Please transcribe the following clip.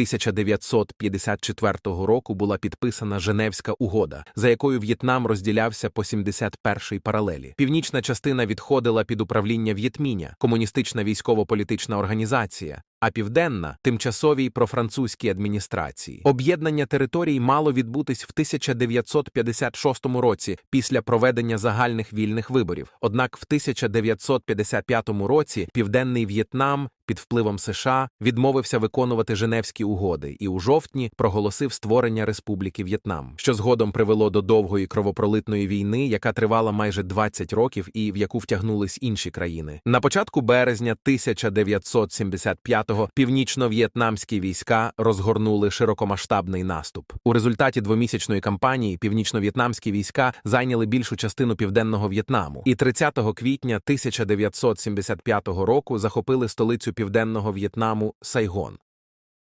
1954 року була підписана Женевська угода, за якою В'єтнам розділявся по 71-й паралелі. Північна частина відходила під управління В'єтміня, комуністична військово-політична організація, а південна тимчасовій профранцузькій адміністрації. Об'єднання територій мало відбутись в 1956 році після проведення загальних вільних виборів. Однак в 1955 році південний В'єтнам під впливом США відмовився виконувати Женевські угоди і у жовтні проголосив створення Республіки В'єтнам, що згодом привело до довгої кровопролитної війни, яка тривала майже 20 років і в яку втягнулись інші країни. На початку березня 1975-го північно-в'єтнамські війська розгорнули широкомасштабний наступ. У результаті двомісячної кампанії північно-в'єтнамські війська зайняли більшу частину південного В'єтнаму і 30 квітня 1975 року захопили столицю південного В'єтнаму Сайгон.